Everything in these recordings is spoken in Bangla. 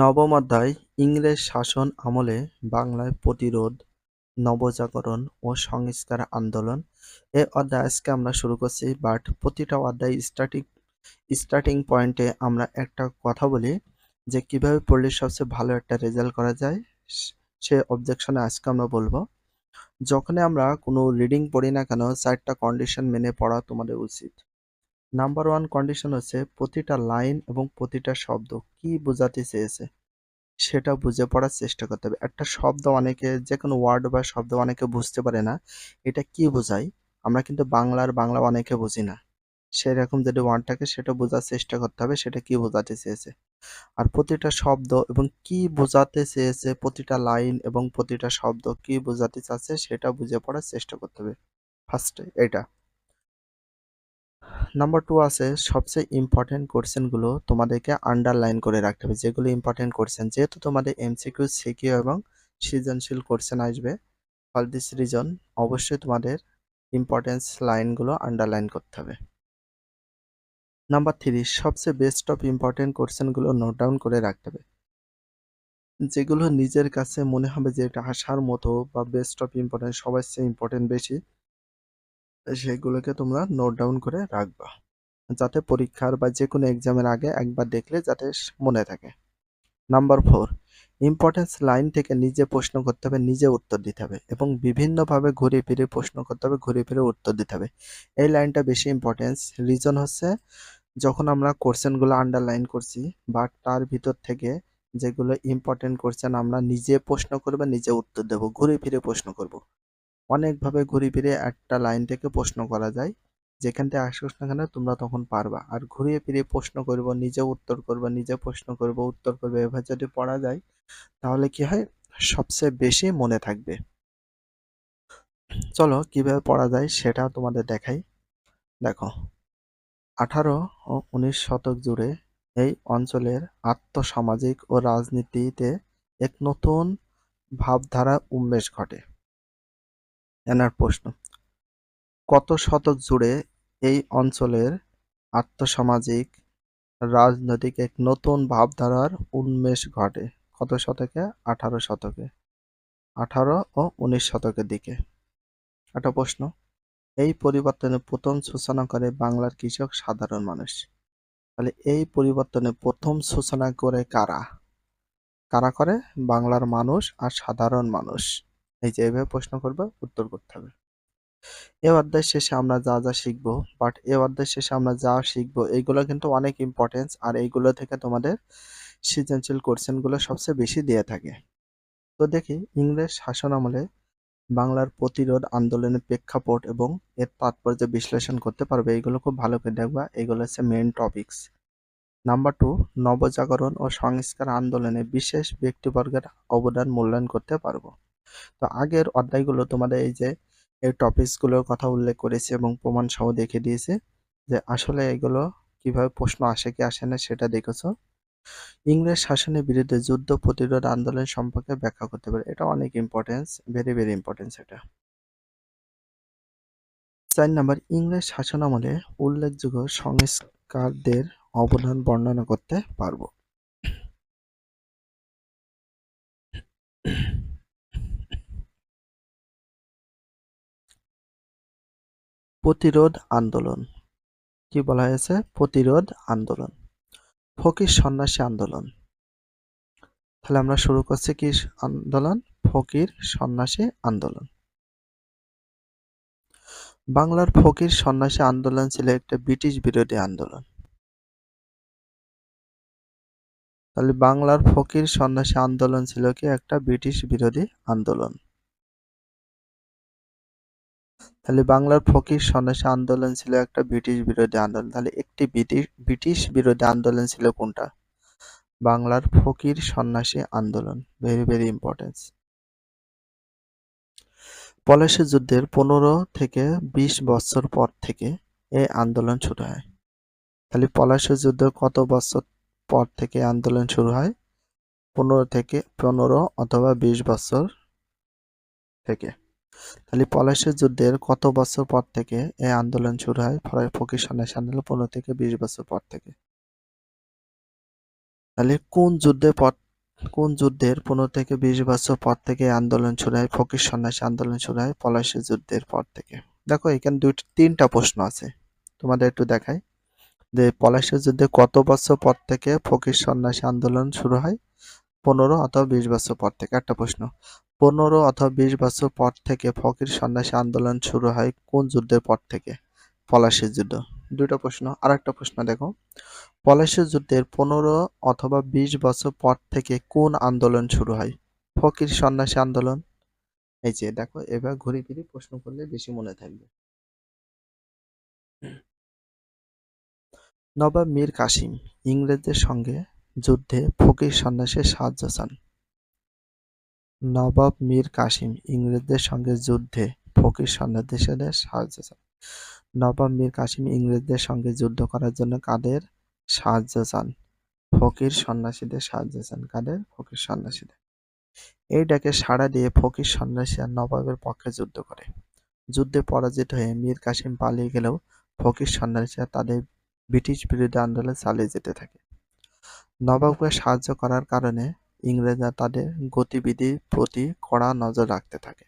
নবম অধ্যায় ইংরেজ শাসন আমলে বাংলায় প্রতিরোধ, নবজাগরণ ও সংস্কার আন্দোলন। এ অধ্যায় আজকে আমরা শুরু করছি বাট প্রতিটা অধ্যায় স্টার্টিং স্টার্টিং পয়েন্টে আমরা একটা কথা বলি যে কীভাবে পড়লে সবচেয়ে ভালো একটা রেজাল্ট করা যায় সে অবজেকশনে আজকে আমরা বলব। যখনই আমরা কোনো রিডিং পড়ি না কেন চারটা কন্ডিশন মেনে পড়া তোমাদের উচিত। নাম্বার ওয়ান কন্ডিশন হচ্ছে প্রতিটা লাইন এবং প্রতিটা শব্দ। কি বোঝাতে চেয়েছে? সেটা বুঝে পড়ার চেষ্টা করতে হবে। একটা শব্দ অনেকে যে কোনো ওয়ার্ড বা শব্দ অনেকে বুঝতে পারে না। এটা কি বোঝায়? আমরা কিন্তু বাংলার বাংলা অনেকে বুঝি না। সেরকম যদি ওয়ার্ডটাকে সেটা বোঝার চেষ্টা করতে হবে, সেটা কি বোঝাতে চেয়েছে? আর প্রতিটা শব্দ এবং কি বোঝাতে চেয়েছে প্রতিটা লাইন এবং প্রতিটা শব্দ কি বোঝাতে চাচ্ছে, সেটা বুঝে পড়ার চেষ্টা করতে হবে। ফার্স্টে এটা। নাম্বার টু আছে, সবচেয়ে ইম্পর্টেন্ট কোশ্চেনগুলো তোমাদেরকে আন্ডারলাইন করে রাখতে হবে। যেগুলো ইম্পর্টেন্ট কোশ্চেন যেহেতু তোমাদের এমসিকিউ সিকিউ এবং সৃজনশীল কোশ্চেন আসবে ফর দিস রিজন অবশ্যই তোমাদের ইম্পর্টেন্স লাইনগুলো আন্ডারলাইন করতে হবে। নাম্বার থ্রি সবচেয়ে বেস্ট অফ ইম্পর্টেন্ট কোশ্চেনগুলো নোট ডাউন করে রাখতে হবে। যেগুলো নিজের কাছে মনে হবে যে এটা আসার মতো বা বেস্ট অফ ইম্পর্টেন্ট সবার চেয়ে ইম্পর্টেন্ট বেশি। সেগুলোকে তোমরা নোট ডাউন করে রাখবা। যাতে পরীক্ষার বা যে কোনো এক্সামের আগে একবার দেখলে যাতে মনে থাকে। নাম্বার ফোর ইম্পর্টেন্স লাইন থেকে নিজে প্রশ্ন করতে হবে, নিজে উত্তর দিতে হবে এবং বিভিন্নভাবে ঘুরে ফিরে প্রশ্ন করতে হবে, ঘুরে ফিরে উত্তর দিতে হবে। এই লাইনটা বেশি ইম্পর্টেন্স রিজন হচ্ছে, যখন আমরা কোশ্চেনগুলো আন্ডারলাইন করছি বা তার ভিতর থেকে যেগুলো ইম্পর্টেন্ট কোশ্চেন আমরা নিজে প্রশ্ন করব, নিজে উত্তর দেবো, ঘুরে ফিরে প্রশ্ন করব। অনেকভাবে ঘুরে ফিরে একটা লাইন থেকে প্রশ্ন করা যায়। যেখান থেকে আসুস না কেন তোমরা তখন পারবা। আর ঘুরিয়ে ফিরিয়ে প্রশ্ন করব, নিজে উত্তর করব, নিজে প্রশ্ন করব, উত্তর করবে, এভাবে যদি পড়া যায়, তাহলে কি হয়? সবচেয়ে বেশি মনে থাকবে। চলো কীভাবে পড়া যায় সেটা তোমাদের দেখাই। দেখো, আঠারো ও উনিশ শতক জুড়ে এই অঞ্চলের আত্মসামাজিক ও রাজনীতিতে এক নতুন ভাবধারা উন্মেষ ঘটে। এনার প্রশ্ন। কত শতক জুড়ে এই অঞ্চলের আর্থসামাজিক, রাজনৈতিক এক নতুন ভাবধারার উন্মেষ ঘটে? কত শতকে? আঠারো শতকে। আঠারো ও উনিশ শতকের দিকে। একটা প্রশ্ন। এই পরিবর্তনে প্রথম সূচনা করে বাংলার কৃষক সাধারণ মানুষ। তাহলে এই পরিবর্তনে প্রথম সূচনা করে কারা? কারা করে? বাংলার মানুষ আর সাধারণ মানুষ। এই যে এভাবে প্রশ্ন করবে, উত্তর করতে হবে। এ অধ্যায় শেষে আমরা যা যা শিখব বাট এ অধ্যায় শেষে আমরা যা শিখব এইগুলো কিন্তু অনেক ইম্পর্টেন্স আর এইগুলো থেকে তোমাদের সৃজনশীল কোশ্চেনগুলো সবচেয়ে বেশি দিয়ে থাকে। তো দেখি, ইংরেজ শাসন আমলে বাংলার প্রতিরোধ আন্দোলনের প্রেক্ষাপট এবং এর তাৎপর্য বিশ্লেষণ করতে পারবে এইগুলো খুব ভালো করে দেখবা। এগুলো হচ্ছে মেন টপিকস নাম্বার টু নবজাগরণ ও সংস্কার আন্দোলনে বিশেষ ব্যক্তিবর্গের অবদান মূল্যায়ন করতে পারব। তো আগের অধ্যায়গুলো তোমাদের এই যে, এই টপিকসগুলোর কথা উল্লেখ করেছে এবং প্রমাণ সহ দেখে দিয়েছে যে আসলে এগুলো কীভাবে প্রশ্ন আসে কি আসে না সেটা দেখেছ। ইংরেজ শাসনের বিরুদ্ধে যুদ্ধ, প্রতিরোধ, আন্দোলন সম্পর্কে ব্যাখ্যা করতে পারে। এটা অনেক ইম্পর্টেন্স ভেরি ভেরি ইম্পর্টেন্স এটা। চার নাম্বার, ইংরেজ শাসন আমলে উল্লেখযোগ্য সংস্কারদের অবদান বর্ণনা করতে পারব। প্রতিরোধ আন্দোলন। কি বলা হয়েছে? প্রতিরোধ আন্দোলন। ফকির সন্ন্যাসী আন্দোলন। তাহলে আমরা শুরু করছি কি আন্দোলন? ফকির সন্ন্যাসী আন্দোলন। বাংলার ফকির সন্ন্যাসী আন্দোলন ছিল একটা ব্রিটিশ বিরোধী আন্দোলন। তাহলে বাংলার ফকির সন্ন্যাসী আন্দোলন ছিল কি? একটা ব্রিটিশ বিরোধী আন্দোলন। তাহলে বাংলার ফকির সন্ন্যাসী আন্দোলন ছিল একটা ব্রিটিশ বিরোধী আন্দোলন। তাহলে একটি ব্রিটিশ বিরোধী আন্দোলন ছিল কোনটা? বাংলার ফকির সন্ন্যাসী আন্দোলন। ভেরি ভেরি ইম্পর্টেন্স পলাশী যুদ্ধের পনেরো থেকে বিশ বছর পর থেকে এই আন্দোলন শুরু হয়। তাহলে পলাশী যুদ্ধের কত বছর পর থেকে আন্দোলন শুরু হয়? পনেরো থেকে পনেরো অথবা বিশ বছর থেকে। তাহলে পলাশের যুদ্ধের কত বছর পর থেকে এই আন্দোলন শুরু হয়? ফকির সন্ন্যাসী আন্দোলন পনেরো থেকে বিশ বছর পর থেকে। তাহলে কোন যুদ্ধের পর, কোন যুদ্ধের পনেরো থেকে বিশ বছর পর থেকে আন্দোলন শুরু হয়? ফকির সন্ন্যাসী আন্দোলন শুরু হয় পলাশী যুদ্ধের পর থেকে। দেখো, এখানে দুইটা, তিনটা প্রশ্ন আছে। তোমাদের একটু দেখাই। যে পলাশী যুদ্ধে কত বছর পর থেকে ফকির সন্ন্যাসী আন্দোলন শুরু হয়? পনেরো অথবা বিশ বছর পর থেকে। একটা প্রশ্ন। পনেরো অথবা বিশ বছর পর থেকে ফকির সন্ন্যাসী আন্দোলন শুরু হয় কোন যুদ্ধের পর থেকে? পলাশীর যুদ্ধ। দুটো প্রশ্ন আর একটা প্রশ্ন দেখো। পলাশী যুদ্ধের পনেরো অথবা বিশ বছর পর থেকে কোন আন্দোলন শুরু হয়? ফকির সন্ন্যাসী আন্দোলন। এই যে দেখো, এবার ঘুরে ফিরে প্রশ্ন করলে বেশি মনে থাকবে। নবাব মীর কাসিম ইংরেজদের সঙ্গে যুদ্ধে ফকির সন্ন্যাসের সাহায্য চান। নবাব মীর কাসিম ইংরেজদের সঙ্গে যুদ্ধে, ফকির সন্ন্যাসীদের সাহায্য চান। নবাব মীর কাসিম ইংরেজদের সঙ্গে যুদ্ধ করার জন্য কাদের সাহায্য চান? ফকির সন্ন্যাসীদের সাহায্য চান কাদের? ফকির সন্ন্যাসীদের। এই ডাকে সাড়া দিয়ে ফকির সন্ন্যাসী আর নবাবের পক্ষে যুদ্ধ করে। যুদ্ধে পরাজিত হয়ে মীর কাসিম পালিয়ে গেলেও ফকির সন্ন্যাসীরা তাদের ব্রিটিশ বিরোধী আন্দোলন চালিয়ে যেতে থাকে। নবাবকে সাহায্য করার কারণে ইংরেজরা তাদের গতিবিধির প্রতি কড়া নজর রাখতে থাকে।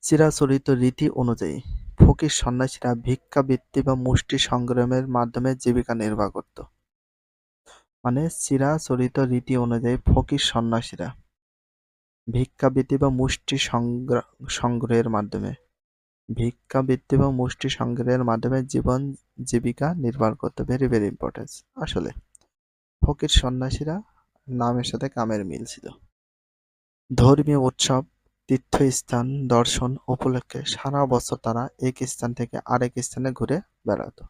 চিরাচরিত রীতি অনুযায়ী, ফকির সন্ন্যাসীরা ভিক্ষাবৃত্তি বা মুষ্টি সংগ্রামের মাধ্যমে জীবিকা নির্বাহ করত। মানে চিরাচরিত রীতি অনুযায়ী ফকির সন্ন্যাসীরা ভিক্ষাবৃত্তি বা মুষ্টি সংগ্রহের মাধ্যমে ভিক্ষাবৃত্তি বা মুষ্টি সংগ্রহের মাধ্যমে জীবন, জীবিকা নির্বাহ করতে। ভেরি ভেরি ইম্পর্টেন্ট আসলে। ফকির সন্ন্যাসীরা নামের সাথে কামের মিল ছিল। ধর্মীয় উৎসব, তীর্থস্থান, দর্শন উপলক্ষে সারা বছর তারা এক স্থান থেকে আরেক স্থানে ঘুরে বেড়াতো।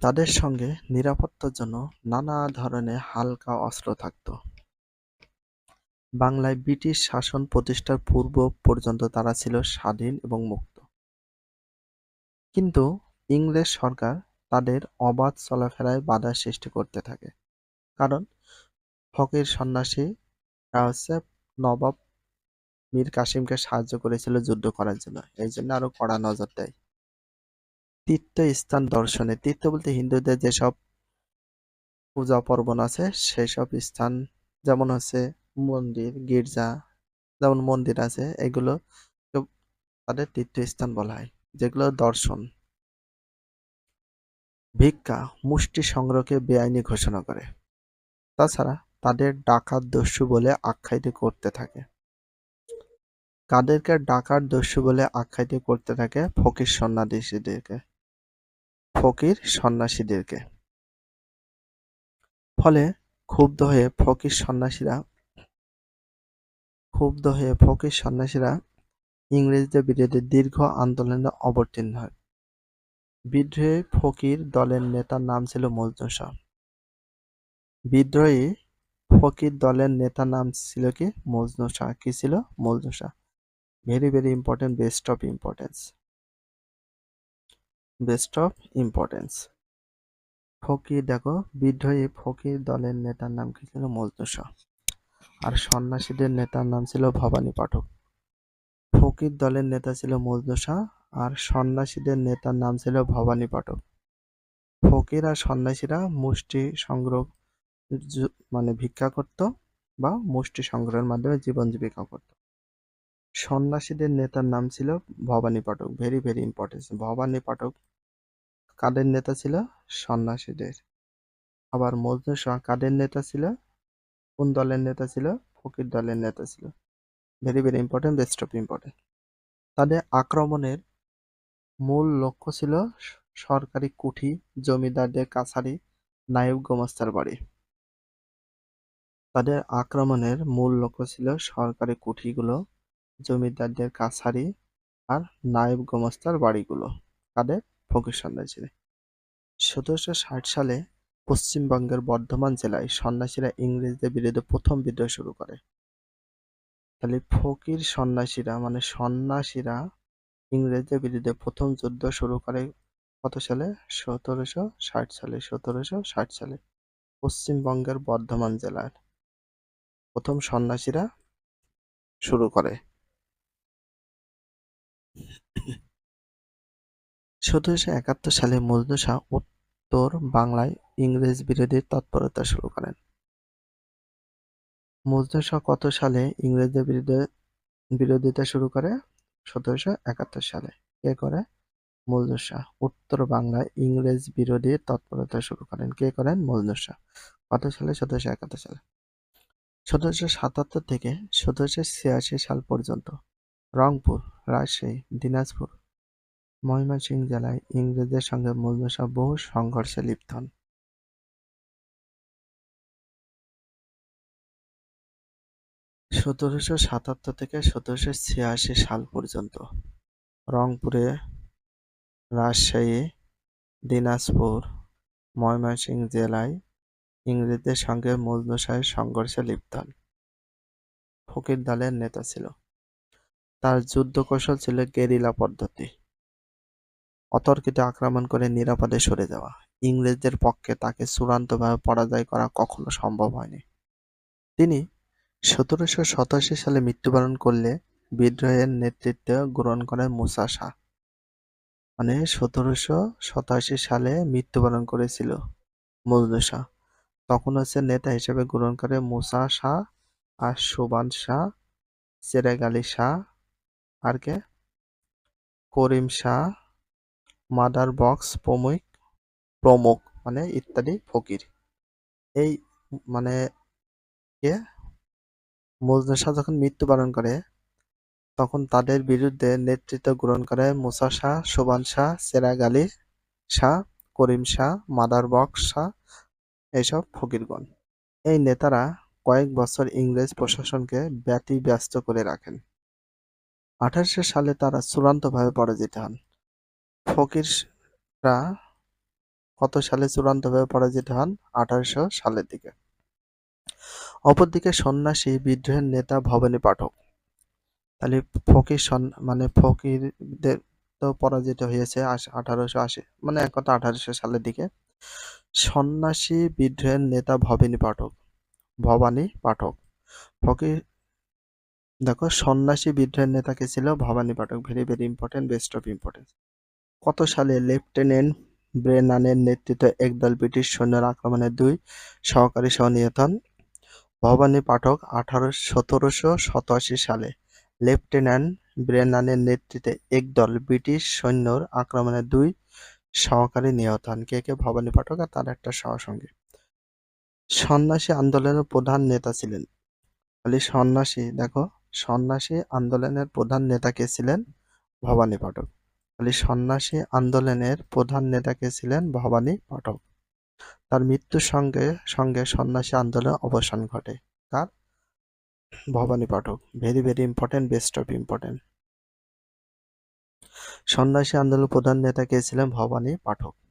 তাদের সঙ্গে নিরাপত্তার জন্য নানা ধরনের হালকা অস্ত্র থাকতো। বাংলায় ব্রিটিশ শাসন প্রতিষ্ঠার পূর্ব পর্যন্ত তারা ছিল স্বাধীন এবং মুক্ত। কিন্তু ইংরেজ সরকার তাদের অবাধ চলাফেরায় বাধা সৃষ্টি করতে থাকে। কারণ, ফকির সন্ন্যাসীরা হচ্ছে নবাব মীর কাসিমকে সাহায্য করেছিল যুদ্ধ করার জন্য। এই জন্য আরও কড়া নজর দেয়। তীর্থস্থান দর্শনে, তীর্থ বলতে হিন্দুদের যেসব পূজা পার্বণ আছে সেই সব স্থান যেমন হচ্ছে মন্দির, গির্জা, যেমন মন্দির আছে, এগুলো তাদের তীর্থস্থান বলা হয়, যেগুলো দর্শন। ভিক্ষা মুষ্টি সংগ্রহকে বেআইনি ঘোষণা করে। তাছাড়া তাদের ডাকাত দস্যু বলে আখ্যায়িত করতে থাকে। কাদেরকে ডাকাত দস্যু বলে আখ্যায়িত করতে থাকে ফকির সন্ন্যাসীদেরকে। ফকির সন্ন্যাসীদেরকে। ফলে ক্ষুব্ধ হয়ে ফকির সন্ন্যাসীরা ক্ষুব্ধ হয়ে ফকির সন্ন্যাসীরা ইংরেজদের বিরুদ্ধে দীর্ঘ আন্দোলনে অবতীর্ণ হয়। বিদ্রোহী ফকির দলের নেতার নাম ছিল মজনু শাহ। বিদ্রোহী ফকির দলের নেতার নাম ছিল কি? মজনু শাহ। কি ছিল? Majnu Shah. Very very important best of importance best of importance ফকির, দেখো, বিদ্রোহী ফকির দলের নেতার নাম কি ছিল? মজনু শাহ। আর সন্ন্যাসীদের নেতার নাম ছিল ভবানী পাঠক। ফকির দলের নেতা ছিল মজনু শাহ। আর সন্ন্যাসীদের নেতার নাম ছিল ভবানী পাঠক। ফকির আর সন্ন্যাসীরা মুষ্টি সংগ্রহ মানে ভিক্ষা করত বা মুষ্টি সংগ্রহের মাধ্যমে জীবন জীবিকা করত। সন্ন্যাসীদের নেতার নাম ছিল Bhabani Pathak very very important Bhabani Pathak কাদের নেতা ছিল? সন্ন্যাসীদের। আবার মজনু শাহ কাদের নেতা ছিল? কোন দলের নেতা ছিল? ফকির দলের নেতা ছিল। Very very important best of important তাদের আক্রমণের মূল লক্ষ্য ছিল সরকারি কুঠি জমিদারদের কাছারি নায়েব গোমাস্তার বাড়ি। তাদের আক্রমণের মূল লক্ষ্য ছিল সরকারি কুঠিগুলো, জমিদারদের কাছারি আর নায়েব গোমাস্তার বাড়িগুলো, তাদের ফকির সন্ন্যাসীদের সতেরোশো ষাট সালে পশ্চিমবঙ্গের বর্ধমান জেলায় সন্ন্যাসীরা ইংরেজদের বিরুদ্ধে প্রথম বিদ্রোহ শুরু করে। তাহলে ফকির সন্ন্যাসীরা মানে সন্ন্যাসীরা ইংরেজদের বিরুদ্ধে প্রথম যুদ্ধ শুরু করে কত সালে? সতেরোশো ষাট সালে, সতেরোশো ষাট সালে। পশ্চিমবঙ্গের বর্ধমান জেলার প্রথম সন্ন্যাসীরা শুরু করে। সতেরোশো একাত্তর সালে মজনু শাহ উত্তর বাংলায় ইংরেজ বিরোধী তৎপরতা শুরু করেন। মজনু শাহ কত সালে ইংরেজদের বিরুদ্ধে বিরোধিতা শুরু করে? সতেরোশো একাত্তর সালে। কে করে? মজনু শাহ। উত্তর বাংলায় ইংরেজ বিরোধী তৎপরতা শুরু করেন। কে করেন? মজনু শাহ। কত সালে? সতেরোশো একাত্তর সালে। সতেরোশো সাতাত্তর থেকে সতেরোশো ছিয়াশি সাল পর্যন্ত রংপুর, রাজশাহী, দিনাজপুর, ময়মনসিংহ জেলায় ইংরেজদের সঙ্গে মজনু শাহ বহু সংঘর্ষে লিপ্ত হন। সতেরোশো সাতাত্তর থেকে সতেরোশো ছিয়াশি সাল পর্যন্ত রংপুরে, রাজশাহী, দিনাজপুর, ময়মনসিংহ জেলায় ইংরেজদের সঙ্গে মজনু শাহের সংঘর্ষে লিপ্ত হন। ফকির দলের নেতা ছিল। তার যুদ্ধ কৌশল ছিল গেরিলা পদ্ধতি। অতর্কিত আক্রমণ করে নিরাপদে সরে যাওয়া। ইংরেজদের পক্ষে তাকে চূড়ান্তভাবে পরাজয় করা কখনো সম্ভব হয়নি। তিনি সতেরোশো সতাশি সালে মৃত্যুবরণ করলে বিদ্রোহের নেতৃত্ব গ্রহণ করেন মুসা শাহ। মানে সতেরোশো সাতাশি সালে মৃত্যুবরণ করেছিল মজনু শাহ। তখন হচ্ছে নেতা হিসেবে গ্রহণ করে মুসা শাহ আর সুবান শাহ চেরেগ আলী শাহ, আর কে? করিম শাহ, মাদার বক্স প্রমুখ প্রমুখ মানে ইত্যাদি ফকির। এই মানে কে? মজনু যখন মৃত্যুবরণ করে, তখন তাদের বিরুদ্ধে নেতৃত্ব গ্রহণ করে মুসা শাহ, সোবান শাহ চেরাগ আলী শাহ, করিম শাহ, মাদার বক্স শাহ এইসব ফকিরগণ। এই নেতারা কয়েক বছর ইংরেজ প্রশাসনকে ব্যতিব্যস্ত করে রাখেন। আঠারোশো সালে তারা চূড়ান্তভাবে পরাজিত হন। ফকিররা কত সালে চূড়ান্তভাবে পরাজিত হন? আঠারোশো সালের দিকে। অপরদিকে সন্ন্যাসী বিদ্রোহের নেতা, ভবানী পাঠক। তাহলে ফকির মানে ফকিরদের তো পরাজিত হয়েছে আঠারোশো আশি মানে এক কথা আঠারোশো সালের দিকে। সন্ন্যাসী বিদ্রোহের নেতা, ভবানী পাঠক ভবানী পাঠক। ফকির, দেখো, সন্ন্যাসী বিদ্রোহের নেতা কে ছিল? Bhabani Pathak very very important best of importance কত সালে লেফটেন্যান্ট ব্রেনানের নেতৃত্বে একদল ব্রিটিশ সৈন্যের আক্রমণে দুই সহকারী সহ নিহত হন? ভবানী পাঠক সতেরোশো সতাশি সালে লেফটেন্যান্ট ব্রেনানের নেতৃত্বে একদল ব্রিটিশ সৈন্যর আক্রমণে দুই সহকারী নিহত হন। কে কে? ভবানী পাঠক আর তার একটা সহসঙ্গী। সন্ন্যাসী আন্দোলনের প্রধান নেতা ছিলেন। খালি সন্ন্যাসী, দেখো, সন্ন্যাসী আন্দোলনের প্রধান নেতা কে ছিলেন? ভবানী পাঠক। খালি সন্ন্যাসী আন্দোলনের প্রধান নেতা কে ছিলেন? ভবানী পাঠক। তার মৃত্যুর সঙ্গে সঙ্গে সন্ন্যাসী আন্দোলনের অবসান ঘটে। কার? Bhabani Pathak. Very very important best of important সন্ন্যাসী আন্দোলনের প্রধান নেতা কে ছিলেন ভবানী পাঠক।